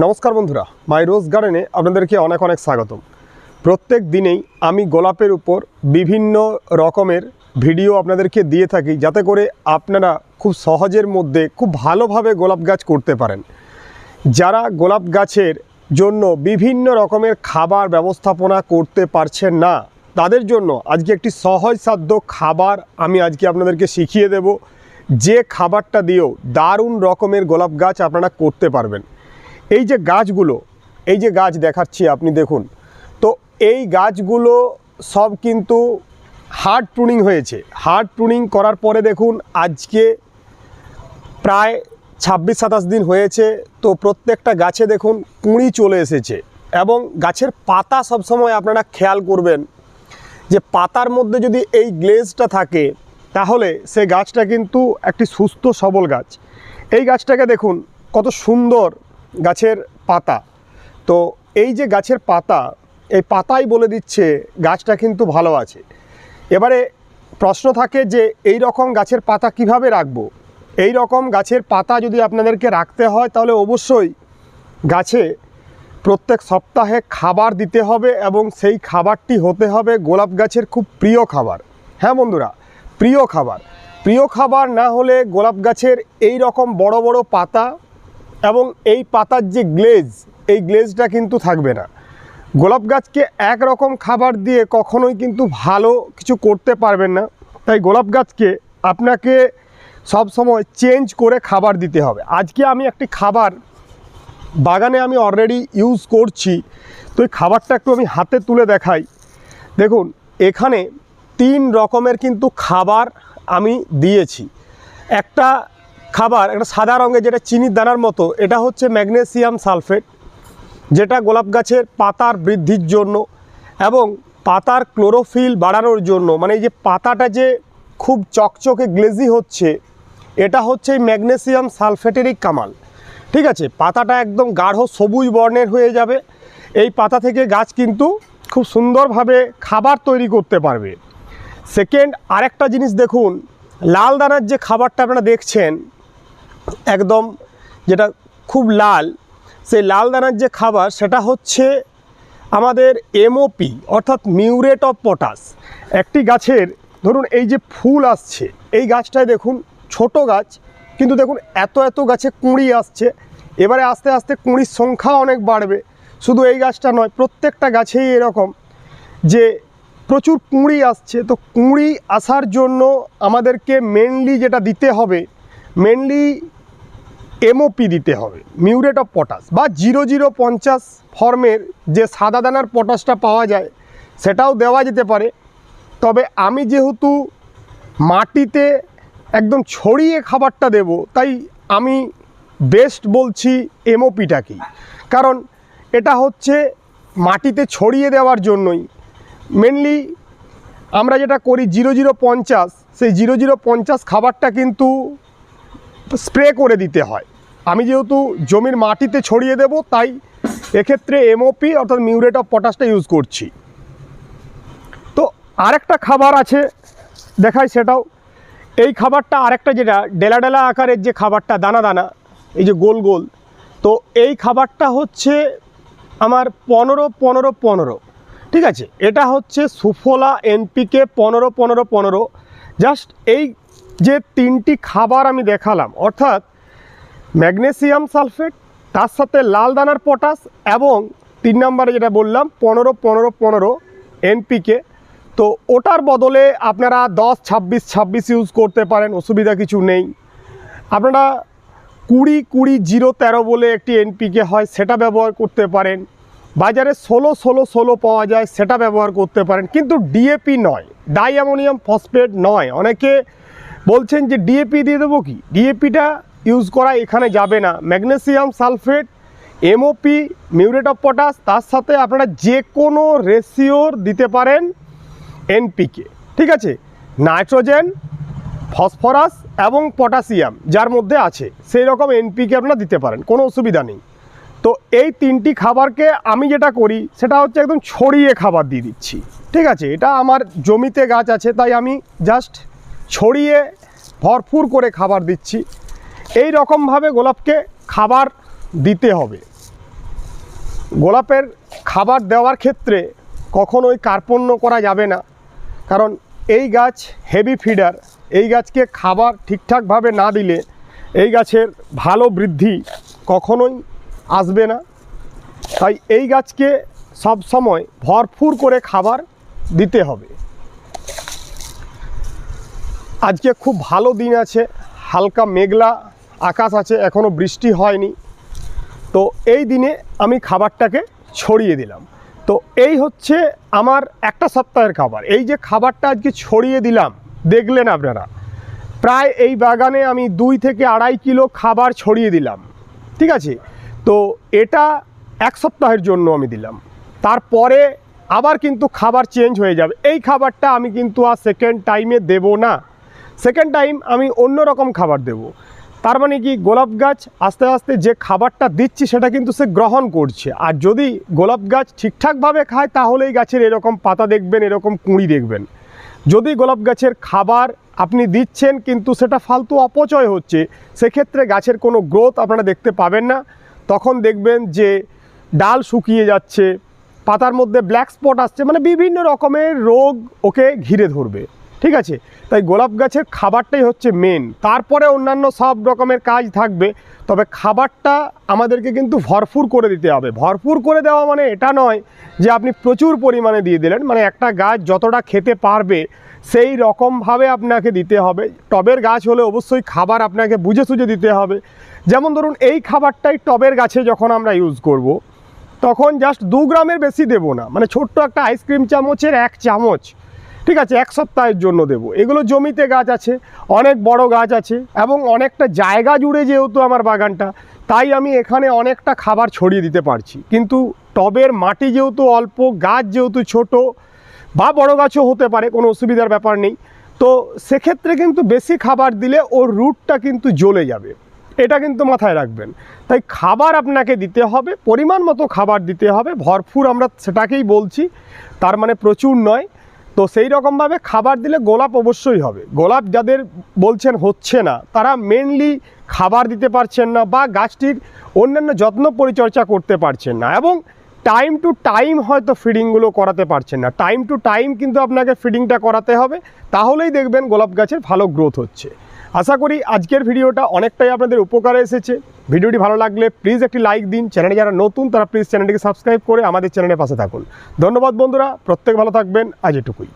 নমস্কার বন্ধুরা, মাই রোজ গার্ডেনে আপনাদেরকে অনেক অনেক স্বাগতম। প্রত্যেক দিনেই আমি গোলাপের উপর বিভিন্ন রকমের ভিডিও আপনাদেরকে দিয়ে থাকি, যাতে করে আপনারা খুব সহজের মধ্যে খুব ভালোভাবে গোলাপ গাছ করতে পারেন। যারা গোলাপ গাছের জন্য বিভিন্ন রকমের খাবার ব্যবস্থাপনা করতে পারছেন না, তাদের জন্য আজকে একটি সহজসাধ্য খাবার আমি আজকে আপনাদেরকে শিখিয়ে দেব। যে খাবারটা দিয়েও দারুণ রকমের গোলাপ গাছ আপনারা করতে পারবেন। এই যে গাছগুলো, এই যে গাছ দেখাচ্ছি আপনি দেখুন। তো এই গাছগুলো সব কিন্তু হার্ড প্রুনিং হয়েছে। হার্ড প্রুনিং করার পরে দেখুন, আজকে প্রায় ছাব্বিশ সাতাশ দিন হয়েছে। তো প্রত্যেকটা গাছে দেখুন, কুঁড়ি চলে এসেছে। এবং গাছের পাতা সবসময় আপনারা খেয়াল করবেন যে পাতার মধ্যে যদি এই গ্লেজটা থাকে, তাহলে সে গাছটা কিন্তু একটি সুস্থ সবল গাছ। এই গাছটাকে দেখুন, কত সুন্দর গাছের পাতা। তো এই যে গাছের পাতা, এই পাতাই বলে দিচ্ছে গাছটা কিন্তু ভালো আছে। এবারে প্রশ্ন থাকে যে এই রকম গাছের পাতা কীভাবে রাখব? এই রকম গাছের পাতা যদি আপনাদেরকে রাখতে হয়, তাহলে অবশ্যই গাছে প্রত্যেক সপ্তাহে খাবার দিতে হবে এবং সেই খাবারটি হতে হবে গোলাপ গাছের খুব প্রিয় খাবার। হ্যাঁ বন্ধুরা, প্রিয় খাবার। প্রিয় খাবার না হলে গোলাপ গাছের এই রকম বড় বড় পাতা এবং এই পাতার যে গ্লেজ এই গ্লেজটা কিন্তু থাকবে না। গোলাপ গাছকে এক রকম খাবার দিয়ে কখনোই কিন্তু ভালো কিছু করতে পারবেন না। তাই গোলাপ গাছকে আপনাকে সব সময় চেঞ্জ করে খাবার দিতে হবে। আজকে আমি একটি খাবার বাগানে আমি অলরেডি ইউজ করছি। তো এই খাবারটা একটু আমি হাতে তুলে দেখাই। দেখুন, এখানে তিন রকমের কিন্তু খাবার আমি দিয়েছি। একটা খাবার, একটা সাদা রঙের যেটা চিনির দানার মতো, এটা হচ্ছে ম্যাগনেসিয়াম সালফেট, যেটা গোলাপ গাছের পাতার বৃদ্ধির জন্য এবং পাতার ক্লোরোফিল বাড়ানোর জন্য। মানে এই যে পাতাটা যে খুব চকচকে, গ্লেজি হচ্ছে, এটা হচ্ছে এই ম্যাগনেসিয়াম সালফেটেরই কামাল। ঠিক আছে? পাতাটা একদম গাঢ় সবুজ বর্ণের হয়ে যাবে। এই পাতা থেকে গাছ কিন্তু খুব সুন্দরভাবে খাবার তৈরি করতে পারবে। সেকেন্ড, আরেকটা জিনিস দেখুন, লাল দানার যে খাবারটা আপনারা দেখছেন একদম যেটা খুব লাল, সেই লাল দানার যে খাবার সেটা হচ্ছে আমাদের এমওপি অর্থাৎ মিউরেট অফ পটাশ। একটি গাছের, ধরুন এই যে ফুল আসছে, এই গাছটায় দেখুন ছোট গাছ, কিন্তু দেখুন এত এত গাছে কুঁড়ি আসছে। এবারে আস্তে আস্তে কুঁড়ির সংখ্যা অনেক বাড়বে। শুধু এই গাছটা নয়, প্রত্যেকটা গাছেই এরকম যে প্রচুর কুঁড়ি আসছে। তো কুঁড়ি আসার জন্য আমাদেরকে মেনলি যেটা দিতে হবে মেনলি এমওপি দিতে হবে, মিউরেট অফ পটাশ বা জিরো জিরো পঞ্চাশ ফর্মের যে সাদা দানার পটাশটা পাওয়া যায়, সেটাও দেওয়া যেতে পারে। তবে আমি যেহেতু মাটিতে একদম ছড়িয়ে খাবারটা দেব, তাই আমি বেস্ট বলছি এমওপিটাকেই কারণ এটা হচ্ছে মাটিতে ছড়িয়ে দেওয়ার জন্যই। মেনলি আমরা যেটা করি, জিরো জিরো পঞ্চাশ, সেই জিরো জিরো পঞ্চাশ খাবারটা কিন্তু স্প্রে করে দিতে হয়। আমি যেহেতু জমির মাটিতে ছড়িয়ে দেব, তাই এক্ষেত্রে এমওপি অর্থাৎ মিউরেট অফ পটাশটা ইউজ করছি। তো আরেকটা খাবার আছে, দেখাই সেটাও। এই খাবারটা আরেকটা যেটা ডেলা ডেলা আকারের যে খাবারটা, দানা দানা, এই যে গোল গোল। তো এই খাবারটা হচ্ছে আমার পনেরো পনেরো পনেরো। ঠিক আছে? এটা হচ্ছে সুফলা এনপিকে পনেরো পনেরো পনেরো। জাস্ট এই যে তিনটি খাবার আমি দেখালাম, অর্থাৎ ম্যাগনেসিয়াম সালফেট, তার সাথে লাল দানার পটাশ এবং তিন নম্বরে যেটা বললাম, পনেরো পনেরো পনেরো এনপিকে তো ওটার বদলে আপনারা দশ, ছাব্বিশ ছাব্বিশ ইউজ করতে পারেন, অসুবিধা কিছু নেই। আপনারা কুড়ি কুড়ি, জিরো, তেরো বলে একটি এনপিকে হয়, সেটা ব্যবহার করতে পারেন। বাজারে ষোলো ষোলো ষোলো পাওয়া যায়, সেটা ব্যবহার করতে পারেন। কিন্তু ডিএপি নয়, ডাই অ্যামোনিয়াম ফসফেট নয়। অনেকে বলছেন যে ডিএপি দিয়ে দেবো কি? ডিএপিটা ইউজ করা এখানে যাবে না। Magnesium sulphate MOP muriate of potash তার সাথে আপনারা যে কোনো রেশিওর দিতে পারেন এনপিকে ঠিক আছে? নাইট্রোজেন ফসফরাস এবং পটাশিয়াম যার মধ্যে আছে, সেই রকম এনপিকে আপনারা দিতে পারেন, কোনো অসুবিধা নেই। তো এই তিনটি খাবারকে আমি যেটা করি, সেটা হচ্ছে একদম ছড়িয়ে খাবার দিয়ে দিচ্ছি। ঠিক আছে? এটা আমার জমিতে গাছ আছে, তাই আমি জাস্ট ছড়িয়ে ভরপুর করে খাবার দিচ্ছি। এই রকমভাবে গোলাপকে খাবার দিতে হবে। গোলাপের খাবার দেওয়ার ক্ষেত্রে কখনোই কার্পণ্য করা যাবে না। কারণ এই গাছ হেভি ফিডার এই গাছকে খাবার ঠিকঠাকভাবে না দিলে এই গাছের ভালো বৃদ্ধি কখনোই আসবে না। তাই এই গাছকে সব সময় ভরপুর করে খাবার দিতে হবে। আজকে খুব ভালো দিন আছে, হালকা মেঘলা আকাশ আছে এখনও বৃষ্টি হয়নি। তো এই দিনে আমি খাবারটাকে ছড়িয়ে দিলাম। তো এই হচ্ছে আমার একটা সপ্তাহের খাবার। এই যে খাবারটা আজকে ছড়িয়ে দিলাম, দেখলেন আপনারা, প্রায় এই বাগানে আমি দুই থেকে আড়াই কিলো খাবার ছড়িয়ে দিলাম। ঠিক আছে? তো এটা এক সপ্তাহের জন্য আমি দিলাম। তারপরে আবার কিন্তু খাবার চেঞ্জ হয়ে যাবে। এই খাবারটা আমি কিন্তু আর সেকেন্ড টাইমে দেব না। সেকেন্ড টাইম আমি অন্য রকম খাবার দেব। তার মানে কি, গোলাপ গাছ আস্তে আস্তে যে খাবারটা দিচ্ছি সেটা কিন্তু সে গ্রহণ করছে। আর যদি গোলাপ গাছ ঠিকঠাকভাবে খায়, তাহলেই গাছের এরকম পাতা দেখবেন, এরকম কুঁড়ি দেখবেন। যদি গোলাপ গাছের খাবার আপনি দিচ্ছেন, কিন্তু সেটা ফালতু অপচয় হচ্ছে, সেক্ষেত্রে গাছের কোনো গ্রোথ আপনারা দেখতে পাবেন না। তখন দেখবেন যে ডাল শুকিয়ে যাচ্ছে, পাতার মধ্যে ব্ল্যাক স্পট আসছে মানে বিভিন্ন রকমের রোগ ওকে ঘিরে ধরবে। ঠিক আছে? তাই গোলাপ গাছের খাবারটাই হচ্ছে মেন তারপরে অন্যান্য সব রকমের কাজ থাকবে, তবে খাবারটা আমাদেরকে কিন্তু ভরপুর করে দিতে হবে। ভরপুর করে দেওয়া মানে এটা নয় যে আপনি প্রচুর পরিমাণে দিয়ে দিলেন মানে একটা গাছ যতটা খেতে পারবে, সেই রকমভাবে আপনাকে দিতে হবে। টবের গাছ হলে অবশ্যই খাবার আপনাকে বুঝে সুঝে দিতে হবে। যেমন ধরুন, এই খাবারটাই টবের গাছে যখন আমরা ইউজ করব। তখন জাস্ট দু গ্রামের বেশি দেবো না। মানে ছোট্ট একটা আইসক্রিম চামচের এক চামচ। ঠিক আছে, এক সপ্তাহের জন্য দেবো। এগুলো জমিতে গাছ আছে, অনেক বড় গাছ আছে এবং অনেকটা জায়গা জুড়ে যেহেতু আমার বাগানটা, তাই আমি এখানে অনেকটা খাবার ছড়িয়ে দিতে পারছি। কিন্তু টবের মাটি যেহেতু অল্প, গাছ যেহেতু ছোট, বা বড় গাছও হতে পারে, কোনো অসুবিধার ব্যাপার নেই। তো সেক্ষেত্রে কিন্তু বেশি খাবার দিলে ওর রুটটা কিন্তু জ্বলে যাবে। এটা কিন্তু মাথায় রাখবেন। তাই খাবার আপনাকে দিতে হবে, পরিমাণ মতো খাবার দিতে হবে, ভরপুর আমরা সেটাকেই বলছি। তার মানে প্রচুর নয়। তো সেই রকমভাবে খাবার দিলে গোলাপ অবশ্যই হবে। গোলাপ যাদের বলছেন হচ্ছে না, তারা মেনলি খাবার দিতে পারছেন না বা গাছটির অন্যান্য যত্ন পরিচর্যা করতে পারছেন না এবং টাইম টু টাইম হয়তো ফিডিংগুলো করাতে পারছেন না। টাইম টু টাইম কিন্তু আপনাকে ফিডিংটা করাতে হবে, তাহলেই দেখবেন গোলাপ গাছের ভালো গ্রোথ হচ্ছে। আশা করি আজকের ভিডিওটা অনেকটাই আপনাদের উপকারে এসেছে। ভিডিওটি ভালো লাগলে প্লিজ একটি লাইক দিন। চ্যানেলে যারা নতুন, তারা প্লিজ চ্যানেলটিকে সাবস্ক্রাইব করে আমাদের চ্যানেলের পাশে থাকুন। ধন্যবাদ বন্ধুরা, প্রত্যেক ভালো থাকবেন। আজ এটুকুই।